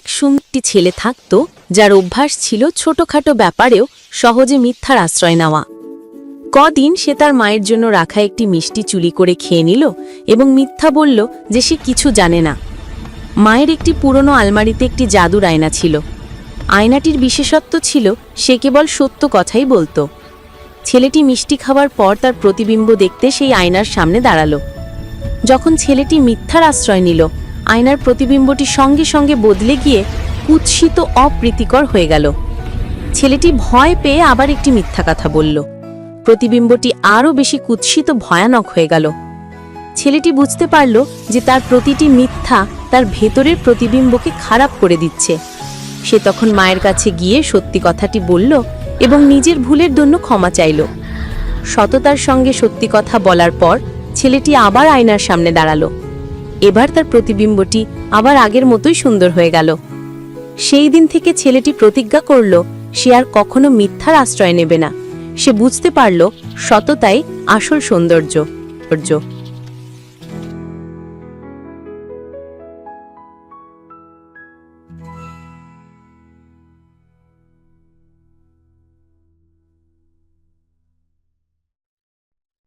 এক সুন্দরটি ছেলে থাকত যার অভ্যাস ছিল ছোটখাটো ব্যাপারেও সহজে মিথ্যার আশ্রয় নেওয়া। কদিন সে তার মায়ের জন্য রাখা একটি মিষ্টি চুরি করে খেয়ে নিল এবং মিথ্যা বলল যে সে কিছু জানে না। মায়ের একটি পুরনো আলমারিতে একটি জাদুর আয়না ছিল। আয়নাটির বিশেষত্ব ছিল সে কেবল সত্য কথাই বলতো। ছেলেটি মিষ্টি খাওয়ার পর তার প্রতিবিম্ব দেখতে সেই আয়নার সামনে দাঁড়াল। যখন ছেলেটি মিথ্যার আশ্রয় নিল আয়নার প্রতিবিম্বটি সঙ্গে সঙ্গে বদলে গিয়ে কুৎসিত অপ্রীতিকর হয়ে গেল। ছেলেটি ভয় পেয়ে আবার একটি মিথ্যা কথা বলল। প্রতিবিম্বটি আরও বেশি কুৎসিত ভয়ানক হয়ে গেল। ছেলেটি বুঝতে পারল যে তার প্রতিটি মিথ্যা তার ভেতরের প্রতিবিম্বকে খারাপ করে দিচ্ছে। সে তখন মায়ের কাছে গিয়ে সত্যি কথাটি বলল এবং নিজের ভুলের জন্য ক্ষমা চাইল। সততার সঙ্গে সত্যি কথা বলার পর ছেলেটি আবার আয়নার সামনে দাঁড়াল। এবার তার প্রতিবিম্বটি আবার আগের মতোই সুন্দর হয়ে গেল। সেই দিন থেকে ছেলেটি প্রতিজ্ঞা করল, সে আর কখনো মিথ্যার আশ্রয় নেবে না। সে বুঝতে পারল, সততাই আসল সৌন্দর্য